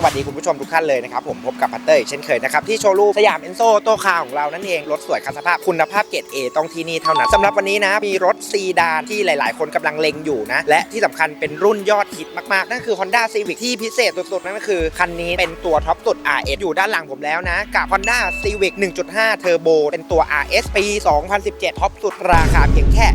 สวัสดีคุณผู้ชมทุกท่านเลยนะครับผมพบกับพัตเตอร์อีกเช่นเคยนะครับที่โชว์รูมสยามเอ็นโซโตคาของเรานั่นเอง รถสวยคันสภาพคุณภาพเกรด A ต้องที่นี่เท่านั้นสำหรับวันนี้นะ มีรถซีดานที่หลาย ๆ คนกำลังเล็งอยู่นะ และที่สำคัญเป็นรุ่นยอดฮิตมาก ๆ นั่นคือ Honda Civic ที่พิเศษสุด ๆ นั่นก็คือ คันนี้เป็นตัวท็อปสุด RS อยู่ด้านหลังผมแล้วนะ กับ Honda Civic 1.5 Turbo เป็นตัว RS ปี 2017ท็อปสุดราคาเพียงแค่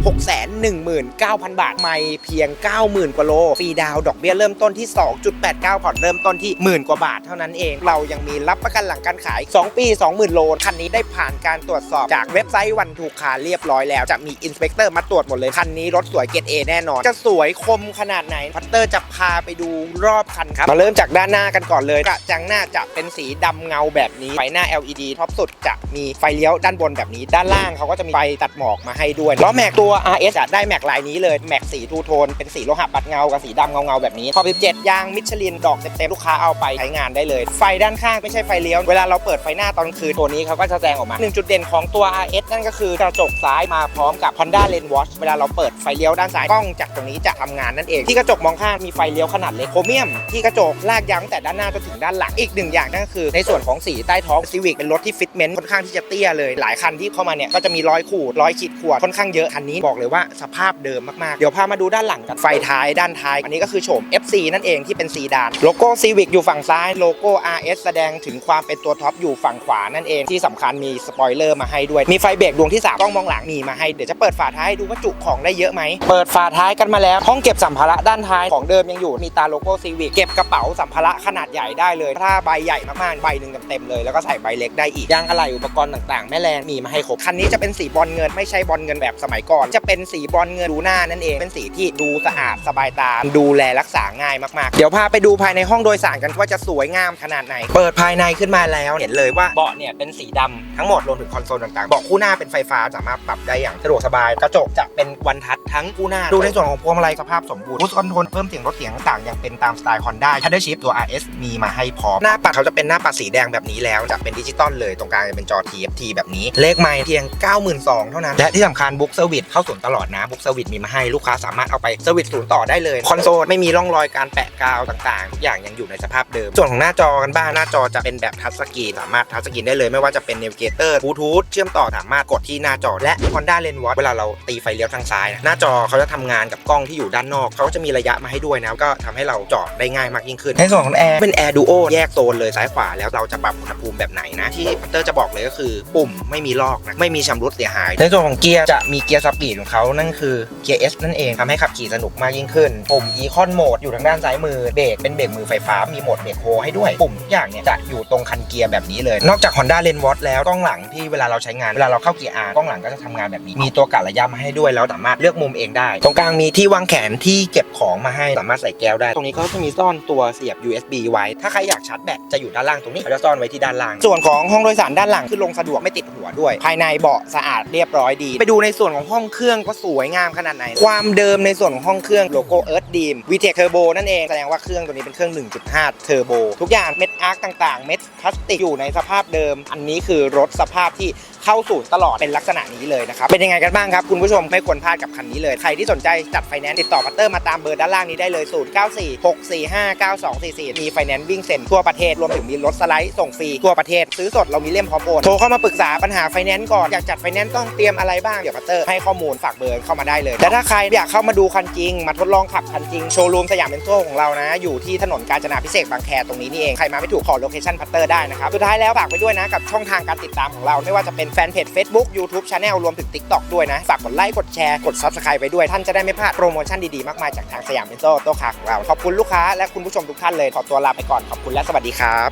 619,000 บาทไม่เพียง 90,000 กว่าโลฟรีดาวดอกเบี้ยเริ่มต้นที่ 2.89ผ่อนเริ่มต้นที่มื่นกว่าบาทเท่านั้นเอง เรายังมีรับประกันหลังการขาย 2 ปี 20,000 โล คันนี้ได้ผ่านการตรวจสอบจากเว็บไซต์วันถูกคาเรียบร้อยแล้ว จะมีอินสเปกเตอร์มาตรวจหมดเลย คันนี้รถสวยเกรด A แน่นอน จะสวยคมขนาดไหน พัตเตอร์จะพาไปดูรอบคันครับ มาเริ่มจากด้านหน้ากันก่อนเลยกระจังหน้าจะเป็นสีดำเงาแบบนี้ ไฟหน้า LED ท็อปสุดจะมีไฟเลี้ยวด้านบนแบบนี้ ด้านล่างเขาก็จะมีไฟตัดหมอกมาให้ด้วยล้อแม็กตัว RS จะได้แม็กลายนี้เลยแม็กสีทูโทนเป็นสีโลหะปัดเงากับสีดำเงาเงาๆแบบนี้ขอบ17ยางมิชลินดอกเต็มๆลูกค้าเอาไปฟใช้งานได้เลย ไฟด้านข้างไม่ใช่ไฟเลี้ยว เวลาเราเปิดไฟหน้าตอนคืนตัวนี้เขาก็จะแสดงออกมาหนึ่งจุดเด่นของตัว RS นั่นก็คือกระจกซ้ายมาพร้อมกับ Honda Lane Watch เวลาเราเปิดไฟเลี้ยวด้านซ้ายกล้องจากตรงนี้จะทำงานนั่นเอง ที่กระจกมองข้างมีไฟเลี้ยวขนาดเล็กโครเมียม ที่กระจกลากยั้งแต่ด้านหน้าจนถึงด้านหลังอีกหนึ่งอย่างนั่นก็คือ ในส่วนของสีใต้ท้อง Civic เป็นรถที่ฟิตเมนต์ค่อนข้างที่จะเตี้ยเลยหลายคันที่เข้ามาเนี่ยก็จะมีรอยขูดรอยขีดข่วนค่อนข้างเยอะคันนี้บอกเลยว่าสภาพเดิมมากๆเดี๋ยวพามาดูด้านหลังกันไฟท้ายด้านท้าย อันนี้ก็คือโฉม FC นั่นเองที่เป็นซีดานโลโก้ Civic อยู่ฝั่งซ้ายโลโก้ RS แสดงถึงความเป็นตัวท็อปอยู่ฝั่งขวานั่นเองที่สำคัญมีสปอยเลอร์มาให้ด้วย มีไฟเบรกดวงที่ 3 ต้องมองหลังมีมาให้ เดี๋ยวจะเปิดฝาท้ายให้ดูว่าจุของได้เยอะไหม เปิดฝาท้ายกันมาแล้ว ห้องเก็บสัมภาระด้านท้ายของเดิมยังอยู่ มีตาโลโก้ Civic เก็บกระเป๋าสัมภาระขนาดใหญ่ได้เลย ถ้าใบใหญ่มากๆ ใบหนึ่งเต็มๆเลย แล้วก็ใส่ใบเล็กได้อีกยางอะไหล่อุปกรณ์ต่างๆ แม่แรงมีมาให้ครบ คันนี้จะเป็นสีบอลเงินไม่ใช่บอลเงินแบบสมัยก่อน จะเป็นสีบอลเงินดูหน้านั่นเอง เป็นสีที่ดูสะอาดสบายตา ดูแลรักษาง่ายมากๆ เดี๋ยวพาไปดูภายในห้องโดยสารกันว่าจะสวยงามขนาดไหน เปิดภายในขึ้นมาแล้วเห็นเลยว่าเบาะเนี่ยเป็นสีดำทั้งหมดรวมถึงคอนโซลต่างๆเบาะคู่หน้าเป็นไฟฟ้าสามารถปรับได้อย่างสะดวกสบาย กระจกจะเป็นวันทัชทั้งคู่หน้า ดูในส่วนของพวงมาลัยสภาพสมบูรณ์พุชคอนโทรลเพิ่มเสียงรถเสียงต่างๆอย่างเป็นตามสไตล์ Honda p a d d l e Shift ตัว RS มีมาให้พร้อมหน้าปัดเขาจะเป็นหน้าปัดสีแดงแบบนี้แล้วจะเป็นดิจิตอลเลยตรงกลางจะเป็นจอ TFT แบบนี้เลขไม่เพียง 92,000เท่านั้นและที่สำคัญบุ๊กเซอร์วิสเข้าศูนย์ตลอดนะบุ๊กเซอร์วิสมีมาให้ลูกค้าสามารถเอาไปเซอร์วิสศูนย์ต่อได้เลยคอนโซลไม่มีร่องรอยการแปะกาวต่างๆทุกอย่างยังอยู่ในสภาพเดิม ส่วนของหน้าจอกันบ้างหน้าจอจะเป็นแบบทัชสกรีนสามารถทัชสกรีนได้เลยไม่ว่าจะเป็นเนวิเกเตอร์บลูทูธเชื่อมต่อสามารถกดที่หน้าจอและ Honda Lane Watch เวลาเราตีไฟเลี้ยวทางซ้ายนะหน้าจอเขาจะทำงานกับกล้องที่อยู่ด้านนอก เขาก็จะมีระยะมาให้ด้วยนะก็ทำให้เราจอดได้ง่ายมากยิ่งขึ้นในส่วนของแอร์เป็นแอร์ดูโอแยกโซนเลยซ้ายขวาแล้วเราจะปรับอุณหภูมิแบบไหนนะที่พัตเตอร์จะบอกเลยก็คือ ปุ่มไม่มีลอกนะไม่มีชำรุดเสียหาย ในส่วนของเกียร์จะมีเกียร์สปีดของเขานั่นคือเกียร์ S นั่นเองทำให้ขับขี่สนุกมากยิ่งขึ้นปุ่ม Econ Mode อยู่ทางด้านซ้ายมือเบรกเป็นเบรกมือไฟฟ้ามีโหมดเบรกโฮให้ด้วย ปุ่มทุกอย่างเนี่ยจะอยู่ตรงคันเกียร์แบบนี้เลย นอกจาก Honda Lane Watch แล้วกล้องหลังที่เวลาเราใช้งานเวลาเราเข้าเกียร์ R กล้องหลังก็จะทำงานแบบนี้มีตัวกะระยะมาให้ด้วยแล้วสามารถเลือกมุมเองได้ ตรงกลางมีที่วางแขนที่เก็บของมาให้สามารถใส่แก้วได้ ตรงนี้เขาจะมีซ่อนตัวเสียบ USB ไว้ ถ้าใครอยากชาร์จแบตจะอยู่ด้านล่างตรงนี้เขาจะซ่อนไว้ที่ด้านล่าง ส่วนของห้องโดยสารด้านหลังคือลงสะดวกไม่ติดหัวด้วย ภายในเบาะสะอาดเรียบร้อยดี ไปดูในส่วนของห้องเครื่องก็สวยงามขนาดไหน ความเดิมในส่วนของห้องเครื่องโลโก้ Earth Beam VTEC Turbo นั่นเองแสดงว่าเครื่องตัวนี้เป็นเครื่อง 1.5 Turbo ทุกอย่างเม็ดอาร์คต่างๆ เม็ดพลาสติกอยู่ในสภาพเดิม อันนี้คือรถสภาพที่เข้าศูนย์ตลอดเป็นลักษณะนี้เลยนะครับ เป็นยังไงกันบ้างครับ คุณผู้ชมไม่ควรพลาดกับคันนี้เลย ใครที่สนใจจัดไฟแนนซ์ติดต่อพัตเตอร์มาตามเบอร์ด้านล่างนี้ได้เลย 0 9 4 6 4 5 9 2 4 4 มีไฟแนนซ์วิ่งเซ็นทั่วประเทศรวมถึงมีรถสไลด์ส่งฟรีทั่วประเทศซื้อสดเรามีเล่มพร้อมโอนโทรเข้ามาปรึกษาปัญหาไฟแนนซ์ก่อนอยากจัดไฟแนนซ์ต้องเตรียมอะไรบ้างเดี๋ยวพัตเตอร์ให้ข้อมูลฝากเบอร์เข้ามาได้เลย แต่ถ้าใครอยากเข้ามาดูคันจริง มาทดลองขับคันจริงโชว์รูมสยามเซ็นทรัลของเรานะ อยู่ที่ถนนกาญจนาพิเศษบางแคตรงนี้นี่เอง ใครมาไม่ถูกขอโลเคชั่นพัตเตอร์ได้นะครับ สุดท้ายแล้วฝากไปด้วยนะกับช่องทางการติดตามของเรา ไม่ว่าจะเป็นแฟนเพจ Facebook YouTube Channel รวมถึง TikTok ด้วยนะ ฝากกดไลค์กดแชร์กด Subscribe ไปด้วยท่านจะได้ไม่พลาดโปรโมชั่นดีๆมากมายจากทางสยามเซ็นทรัลโตคาของเราขอบคุณลูกค้าและคุณผู้ชมทุกท่านเลยขอตัวลาไปก่อนขอบคุณและสวัสดีครับ